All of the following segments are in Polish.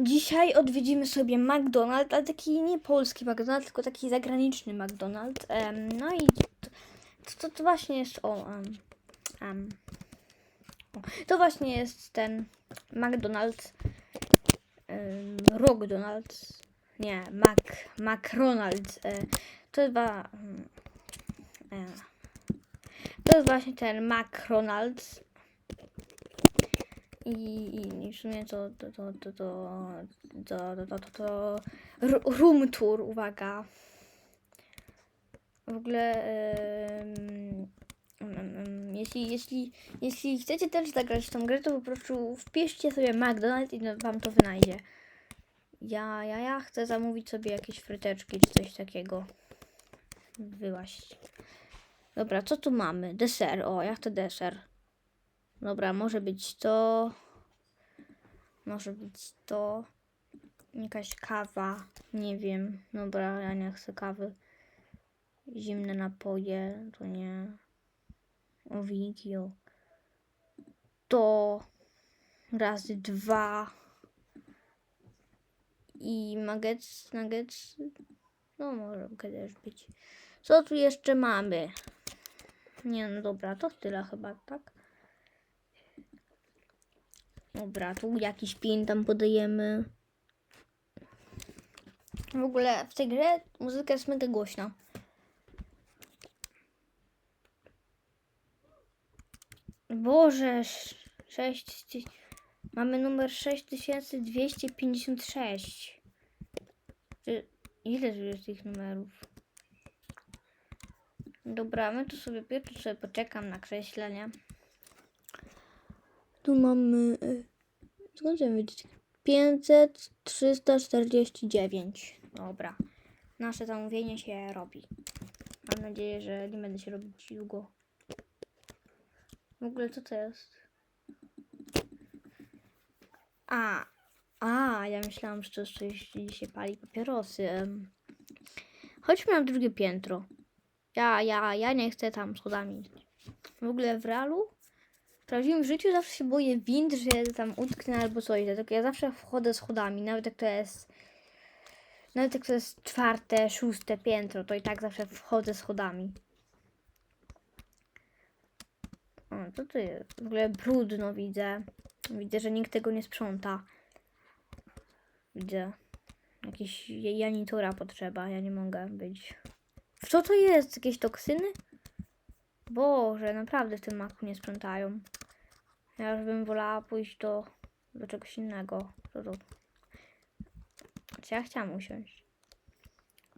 Dzisiaj odwiedzimy sobie McDonald's, ale taki nie polski McDonald's, tylko taki zagraniczny McDonald's. Em, no i to, to, to właśnie jest o, em, o. To właśnie jest ten McDonald's. Um, Rockdonald's. Nie, Mac, McDonald's. E, to jest e, to jest właśnie ten McDonald's. I, i, w sumie to to to to to to to to, to, room tour, uwaga. W ogóle em, jeśli, jeśli, jeśli chcecie też zagrać w tą grę, to po prostu wpiszcie sobie McDonald's i wam to wynajdzie. Ja, ja, ja chcę zamówić sobie jakieś fryteczki czy coś takiego. Wyłaść. Dobra, co tu mamy? Deser. O, ja chcę deser. Dobra, może być to. Może być to. Jakaś kawa. Nie wiem. Dobra, ja nie chcę kawy. Zimne napoje, to nie. Ovidio. To razy dwa. I nuggets, nuggets. No może też być. Co tu jeszcze mamy? Nie no dobra, to tyle chyba, tak? Dobra, tu jakiś pin tam podajemy. W ogóle w tej grze muzyka jest mega głośna. Boże, sz- sześć. ty- Mamy numer 6256. Ty- Ile jest tych numerów? Dobra, my tu sobie, ja sobie poczekam na krześle, nie? Tu mamy. y, Skąd chcę wiedzieć? 500, 349. Dobra. Nasze zamówienie się robi. Mam nadzieję, że nie będę się robić długo. W ogóle co to jest? A, a, ja myślałam, że coś, się pali papierosy. Chodźmy na drugie piętro. Ja, ja, ja nie chcę tam schodami. W ogóle w realu prawdziwym życiu zawsze się boję wind, że tam utknę albo coś. Dlatego ja zawsze wchodzę schodami, nawet jak to jest. Nawet jak to jest czwarte, szóste piętro, to i tak zawsze wchodzę schodami. O, co to jest? W ogóle brudno widzę. Widzę, że nikt tego nie sprząta. Widzę. Jakieś janitora potrzeba, ja nie mogę być. Co to jest? Jakieś toksyny? Boże, naprawdę w tym maku nie sprzątają. Ja już bym wolała pójść do, do czegoś innego. Czy ja chciałam usiąść?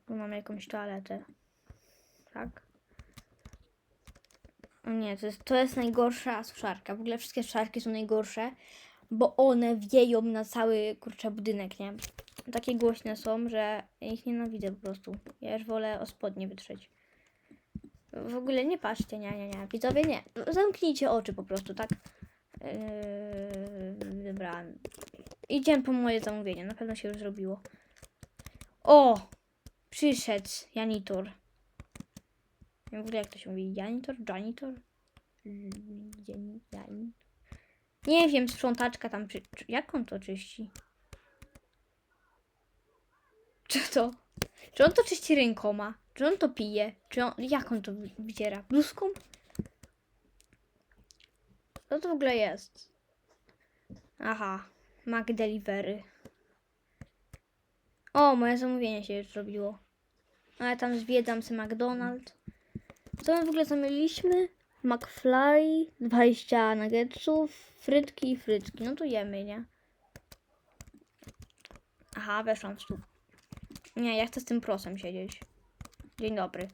Tu mam jakąś toaletę. Tak? Nie, to jest, to jest najgorsza suszarka. W ogóle wszystkie suszarki są najgorsze, bo one wieją na cały kurczę budynek, nie? Takie głośne są, że ja ich nienawidzę po prostu. Ja już wolę o spodnie wytrzeć. W ogóle nie patrzcie, nie, nie, nie. Widzowie, nie. Zamknijcie oczy po prostu, tak? Yy, dobra. Idziemy po moje zamówienie. Na pewno się już zrobiło. O! Przyszedł janitor. Ja w ogóle jak to się mówi? Janitor? Janitor? Jani- jani- Nie wiem, sprzątaczka tam. Czy, czy, jak on to czyści? Czy to? Czy on to czyści rękoma? Czy on to pije? Czy on, jak on to wy- wyciera? Bluzką? Co to w ogóle jest? Aha, Mac Delivery. O, moje zamówienie się już zrobiło. A ja tam zwiedzam sobie McDonald's. Co my w ogóle zamówiliśmy? McFlurry, 20 nuggetsów, frytki i frytki. No to jemy, nie? Aha, weszłam w stół. Nie, ja chcę z tym prosem siedzieć. Dzień dobry.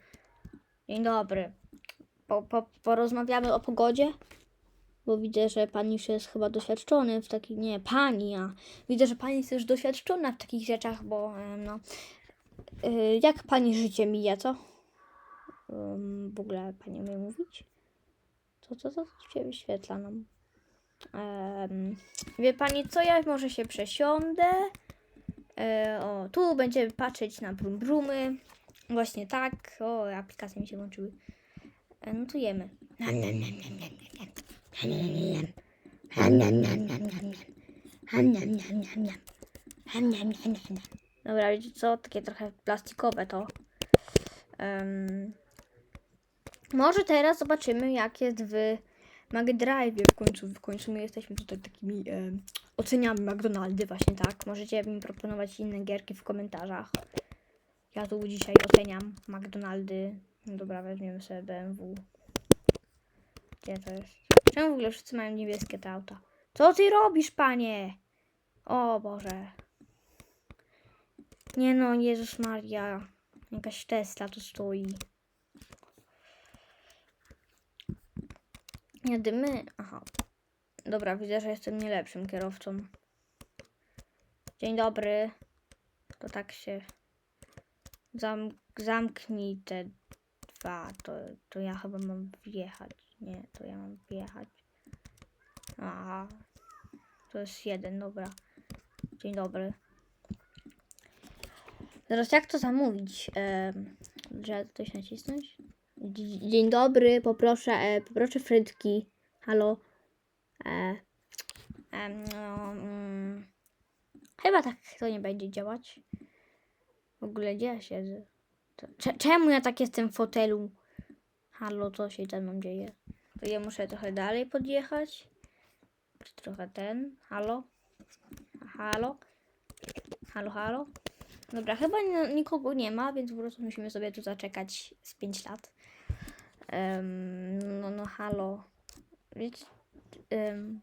Dzień dobry. Po, po, porozmawiamy o pogodzie? Bo widzę, że pani już jest chyba doświadczony w takich. Nie, pani, a widzę, że pani jest już doświadczona w takich rzeczach, bo no. Y, jak pani życie mija, co? W ogóle pani umie mówić? Co, co, co się wyświetla nam? Em, wie pani co, ja może się przesiądę. E, o, tu będziemy patrzeć na brum brumy. Właśnie tak. O, aplikacje mi się włączyły. E, to jemy. Hem, hem, hem, hem. Dobra, wiecie co? Takie trochę plastikowe to. Em, może teraz zobaczymy, jak jest w McDrive. W końcu, w końcu my jesteśmy tutaj takimi em, oceniamy McDonaldy właśnie tak. Możecie mi proponować inne gierki w komentarzach. Ja tu dzisiaj oceniam McDonaldy. No dobra, weźmiemy sobie BMW. Gdzie to jest? Czemu w ogóle wszyscy mają niebieskie te auta? Co ty robisz, panie? O Boże. Nie no, Jezus Maria. Jakaś Tesla tu stoi. Jedymy. Aha. Dobra, widzę, że jestem nie lepszym kierowcą. Dzień dobry. To tak się. Zam zamknij te dwa. To, to ja chyba mam wjechać. Nie, to ja mam wjechać. Aha. To jest jeden, dobra. Dzień dobry. Teraz jak to zamówić? Że coś nacisnąć? Dzie- Dzień dobry, poproszę, e, poproszę frytki. Halo. E, em, no, mm, chyba tak to nie będzie działać. W ogóle gdzie ja siedzę? Czemu ja tak jestem w fotelu? Halo, co się ze mną dzieje? To ja muszę trochę dalej podjechać. Trochę ten? Halo? Halo? Halo, halo? Dobra, chyba ni- nikogo nie ma, więc po prostu musimy sobie tu zaczekać z 5 lat. Em, no, no, halo. Wiecie, em,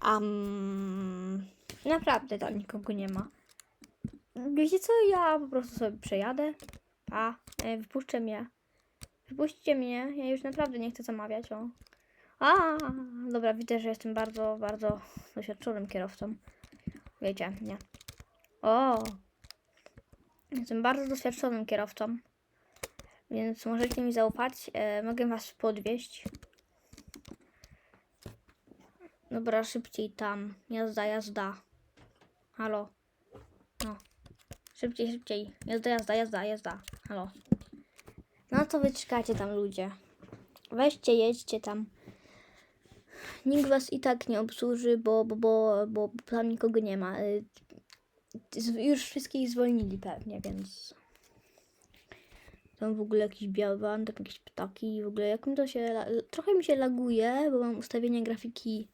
am, naprawdę tam nikogo nie ma. Wiecie co, ja po prostu sobie przejadę. A, e, wypuszczę mnie. Wypuśćcie mnie, ja już naprawdę nie chcę zamawiać, o. A, dobra, widzę, że jestem bardzo, bardzo doświadczonym kierowcą. Wiecie, nie. O! Jestem bardzo doświadczonym kierowcą, więc możecie mi zaufać. E, mogę was podwieźć. Dobra, szybciej tam. Jazda, jazda. Halo. No. Szybciej, szybciej. Jazda, jazda, jazda, jazda. Halo. No to wy czekacie tam ludzie. Weźcie, jedźcie tam. Nikt was i tak nie obsłuży, bo, bo, bo, bo tam nikogo nie ma. Y, Już wszystkich zwolnili pewnie, więc... Tam w ogóle jakiś biały van, tam jakieś ptaki w ogóle jak mi to się... Trochę mi się laguje, bo mam ustawienie grafiki...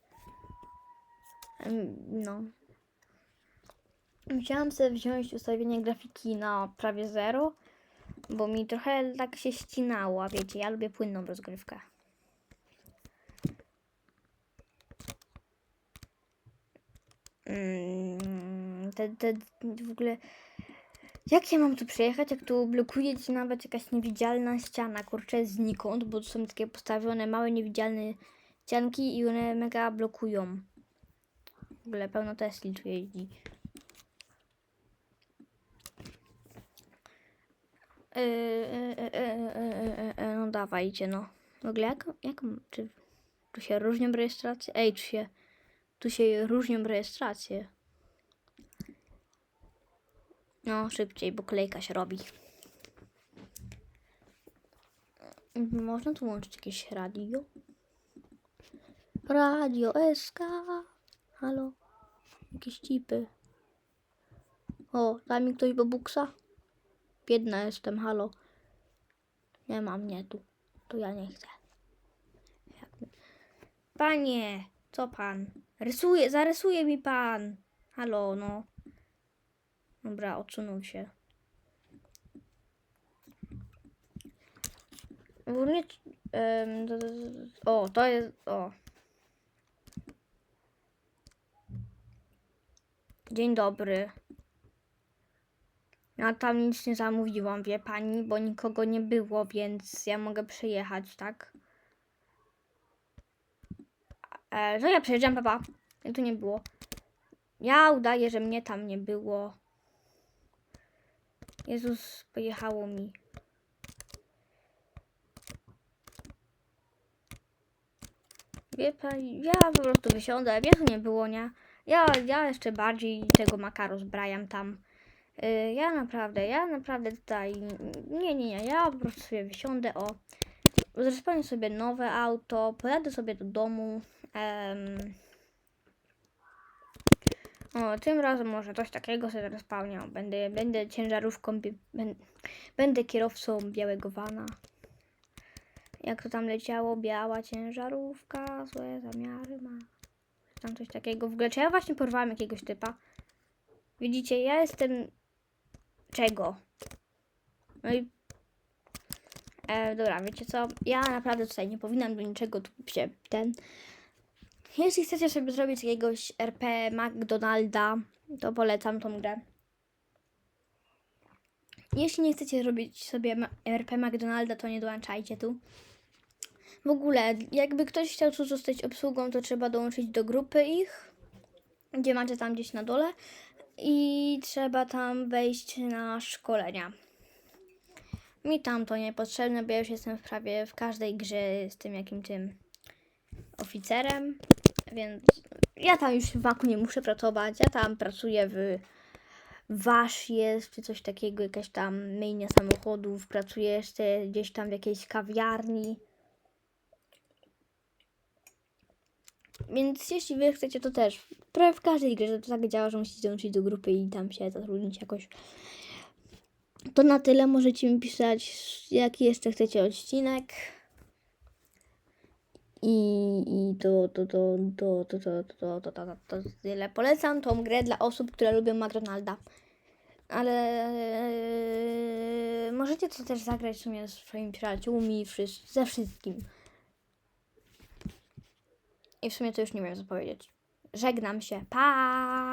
No. Musiałam sobie wziąć ustawienie grafiki na prawie zero, bo mi trochę tak się ścinało, wiecie, ja lubię płynną rozgrywkę. Mm, te, te, w ogóle. Jak ja mam tu przejechać, jak tu blokuje ci nawet jakaś niewidzialna ściana, kurczę, znikąd, bo tu są takie postawione małe, niewidzialne ścianki i one mega blokują. W ogóle pełno Tesli tu jeździ. Yy, yy, yy, yy, yy, yy, no dawajcie, no. W ogóle jak, jak, czy tu się różnią rejestracje? Ej, tu się, tu się różnią rejestracje. No, szybciej, bo kolejka się robi. Można tu łączyć jakieś radio? Radio SK. Halo? Jakieś cipy. O, da mi ktoś bobuksa? Biedna jestem, halo. Nie ma mnie tu. To ja nie chcę. Panie, co pan? Rysuje, zarysuje mi pan. Halo, no. Dobra, odsunął się. To- o, to jest, o. Dzień dobry. Ja tam nic nie zamówiłam, wie pani, bo nikogo nie było, więc ja mogę przejechać, tak? E, to ja przejeżdżam, papa. Jak tu nie było. Ja udaję, że mnie tam nie było. Jezus, pojechało mi. Wie pani, ja po prostu wysiądę, mnie tu nie było, nie? Ja, ja jeszcze bardziej tego maka rozbrajam tam. Y, Ja naprawdę, ja naprawdę tutaj. Nie, nie, nie. Ja po prostu sobie wysiądę. O. Zresztą sobie nowe auto. Pojadę sobie do domu. em, O, tym razem może coś takiego sobie teraz spełniał. Będę, będę ciężarówką, będę kierowcą białego vana. Jak to tam leciało? Biała ciężarówka, złe zamiary ma. Tam coś takiego. W ogóle, czy ja właśnie porwałam jakiegoś typa? Widzicie, ja jestem... Czego? No i... E, dobra, wiecie co? Ja naprawdę tutaj nie powinnam do niczego tu się ten... Jeśli chcecie sobie zrobić jakiegoś RP McDonalda, to polecam tą grę. Jeśli nie chcecie robić sobie RP McDonalda, to nie dołączajcie tu. W ogóle, jakby ktoś chciał tu zostać obsługą, to trzeba dołączyć do grupy ich, gdzie macie tam gdzieś na dole i trzeba tam wejść na szkolenia. Mi tam to niepotrzebne, bo ja już jestem w prawie w każdej grze z tym jakim tym oficerem, więc ja tam już w waku nie muszę pracować. Ja tam pracuję w wasz jest, czy coś takiego, jakaś tam myjnia samochodów, pracuję jeszcze gdzieś tam w jakiejś kawiarni. Więc jeśli wy chcecie, to też prawie w każdej grze to tak działa, że musicie dołączyć do grupy i tam się zatrudnić jakoś. To na tyle. Możecie mi pisać, jaki jeszcze chcecie odcinek. I, i to, to, to, to, to, to, to, to, to, to, to tyle. Polecam tą grę dla osób, które lubią McDonalda. Ale e, możecie to też zagrać w sumie z swoimi przyjaciółmi, ze wszystkim. I w sumie to już nie wiem co powiedzieć. Żegnam się. Pa!